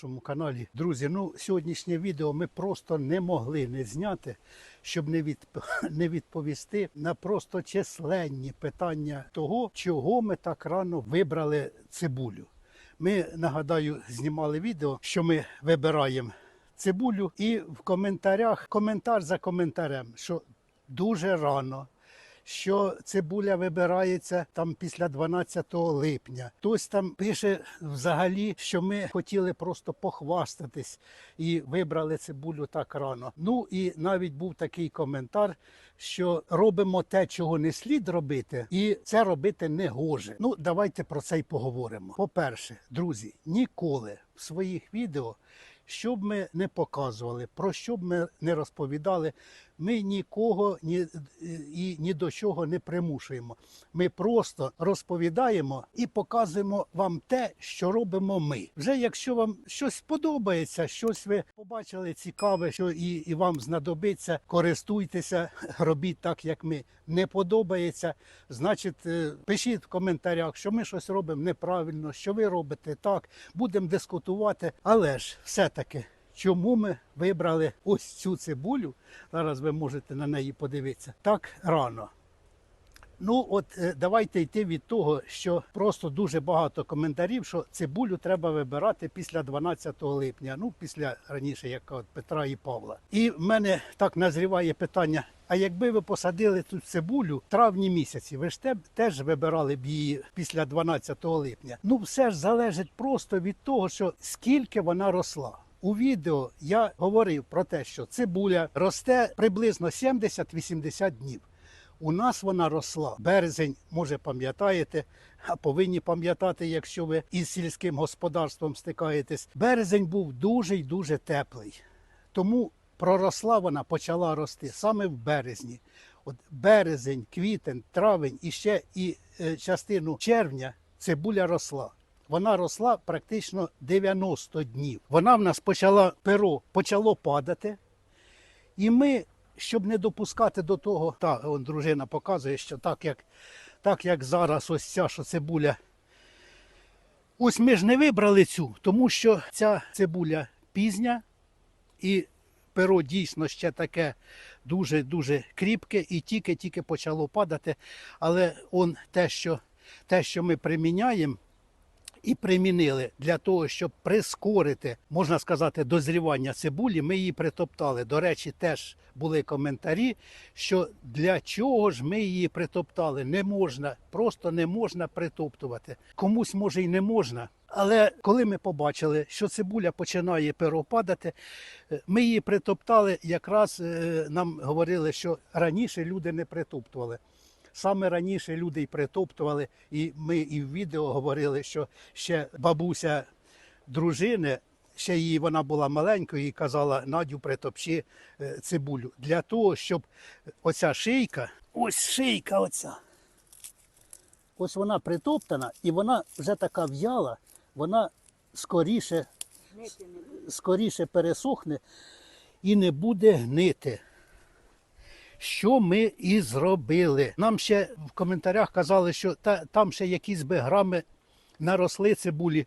нашому каналі. Друзі, ну сьогоднішнє відео ми просто не могли не зняти, щоб не, від... не відповісти на просто численні питання того, чого ми так рано вибрали цибулю. Ми нагадаю, знімали відео, що ми вибираємо цибулю, і в коментарях коментар за коментарем, що дуже рано. Що цибуля вибирається там після 12 липня. Хтось там пише взагалі, що ми хотіли просто похвастатись і вибрали цибулю так рано. Ну і навіть був такий коментар, що робимо те, чого не слід робити, і це робити не гоже. Ну давайте про це й поговоримо. По-перше, друзі, ніколи в своїх відео. Що б ми не показували, про що б ми не розповідали, ми нікого ні, і ні до чого не примушуємо. Ми просто розповідаємо і показуємо вам те, що робимо ми. Вже якщо вам щось подобається, щось ви побачили цікаве, що і, і вам знадобиться, користуйтеся, робіть так, як ми. Не подобається, значить, е, пишіть в коментарях, що ми щось робимо неправильно, що ви робите так. Будемо дискутувати. Але ж все-таки, чому ми вибрали ось цю цибулю? Зараз ви можете на неї подивитися так рано. Ну, от е, давайте йти від того, що просто дуже багато коментарів, що цибулю треба вибирати після 12 липня, ну після раніше, як от Петра і Павла. І в мене так назріває питання: а якби ви посадили тут цибулю в травні місяці, ви ж теж вибирали б її після 12 липня. Ну, все ж залежить просто від того, що скільки вона росла. У відео я говорив про те, що цибуля росте приблизно 70-80 днів. У нас вона росла. Березень, може, пам'ятаєте, а повинні пам'ятати, якщо ви із сільським господарством стикаєтесь. Березень був дуже й дуже теплий. Тому проросла вона, почала рости саме в березні. От березень, квітень, травень і ще і е, частину червня цибуля росла. Вона росла практично 90 днів. Вона в нас почала перо почало падати. І ми, щоб не допускати до того, та он дружина показує, що так як, так як зараз ось ця що цибуля. Ось ми ж не вибрали цю, тому що ця цибуля пізня і перо дійсно ще таке дуже-дуже кріпке і тільки-тільки почало падати. Але он те, що, те, що ми приміняємо, і примінили для того, щоб прискорити, можна сказати, дозрівання цибулі. Ми її притоптали. До речі, теж були коментарі, що для чого ж ми її притоптали. Не можна, просто не можна притоптувати. Комусь може й не можна. Але коли ми побачили, що цибуля починає перопадати, е, ми її притоптали. Якраз е, нам говорили, що раніше люди не притоптували. Саме раніше люди й притоптували, і ми і в відео говорили, що ще бабуся дружини, ще її вона була маленькою і казала Надю, притопчи е, цибулю. Для того, щоб оця шийка, ось шийка оця. Ось вона притоптана, і вона вже така в'яла, вона скоріше, скоріше пересохне і не буде гнити що ми і зробили. Нам ще в коментарях казали, що та, там ще якісь би грами наросли цибулі.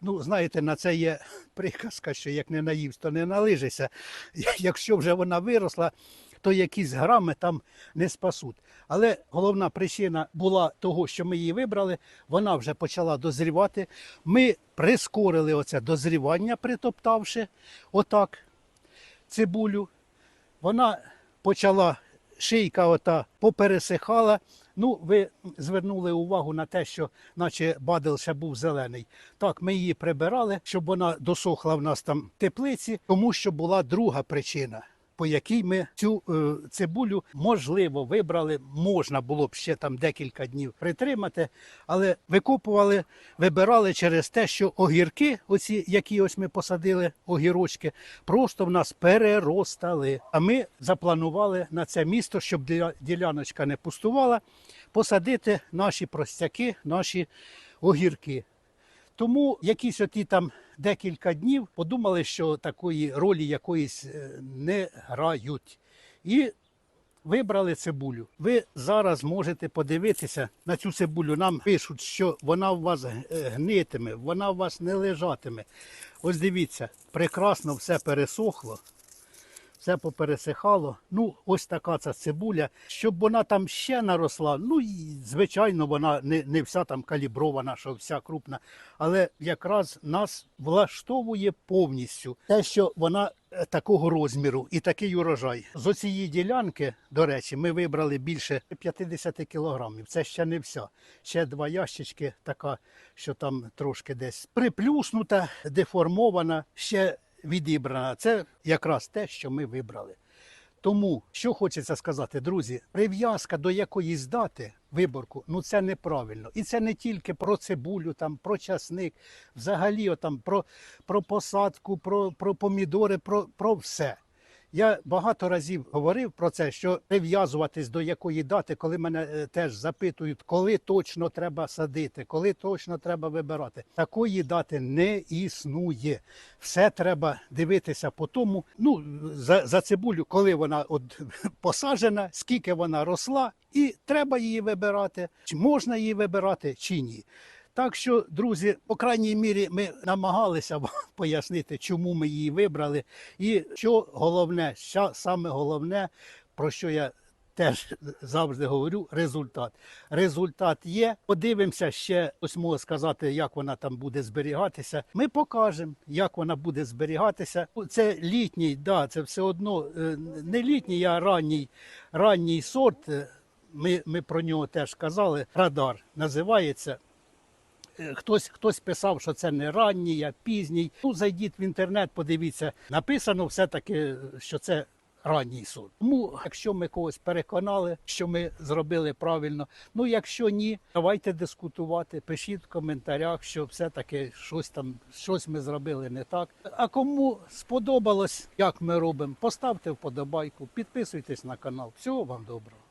Ну, знаєте, на це є приказка, що як не наївсь, то не налижися. Якщо вже вона виросла, то якісь грами там не спасуть. Але головна причина була того, що ми її вибрали, вона вже почала дозрівати. Ми прискорили оце дозрівання, притоптавши отак цибулю. Вона почала шийка ота попересихала. Ну, ви звернули увагу на те, що наче бадил ще був зелений. Так, ми її прибирали, щоб вона досохла в нас там в теплиці, тому що була друга причина. По якій ми цю е, цибулю можливо вибрали, можна було б ще там декілька днів притримати, але викопували, вибирали через те, що огірки, оці, які ось ми посадили, огірочки, просто в нас переростали. А ми запланували на це місто, щоб діляночка не пустувала, посадити наші простяки, наші огірки. Тому якісь оті там декілька днів подумали, що такої ролі якоїсь е, не грають. І вибрали цибулю. Ви зараз можете подивитися на цю цибулю. Нам пишуть, що вона у вас е, гнитиме, вона у вас не лежатиме. Ось дивіться, прекрасно все пересохло. Все попересихало. Ну, ось така ця цибуля. Щоб вона там ще наросла, ну і звичайно, вона не, не вся там калібрована, що вся крупна. Але якраз нас влаштовує повністю те, що вона е, такого розміру і такий урожай. З оцієї ділянки, до речі, ми вибрали більше 50 кілограмів. Це ще не вся. Ще два ящички, така, що там трошки десь приплюснута, деформована, ще відібрана. Це якраз те, що ми вибрали. Тому, що хочеться сказати, друзі, прив'язка до якоїсь дати виборку, ну це неправильно. І це не тільки про цибулю, там, про часник, взагалі там про, про посадку, про, про помідори, про, про все. Я багато разів говорив про це, що прив'язуватись до якої дати, коли мене е, теж запитують, коли точно треба садити, коли точно треба вибирати. Такої дати не існує. Все треба дивитися по тому. Ну за, за цибулю, коли вона от посаджена, скільки вона росла, і треба її вибирати, чи можна її вибирати, чи ні. Так що, друзі, по крайній мірі, ми намагалися вам пояснити, чому ми її вибрали, і що головне, що саме головне, про що я теж завжди говорю, результат. Результат є. Подивимося ще, ось можу сказати, як вона там буде зберігатися. Ми покажемо, як вона буде зберігатися. Це літній, да, це все одно е, не літній, а ранній, ранній сорт. Е, Ми, ми про нього теж казали. Радар називається. Хтось, хтось писав, що це не ранній, а пізній. Ну, зайдіть в інтернет, подивіться. Написано все-таки, що це ранній сорт. Тому, якщо ми когось переконали, що ми зробили правильно, ну якщо ні, давайте дискутувати, пишіть в коментарях, що все-таки щось там, щось ми зробили не так. А кому сподобалось, як ми робимо, поставте вподобайку, підписуйтесь на канал. Всього вам доброго.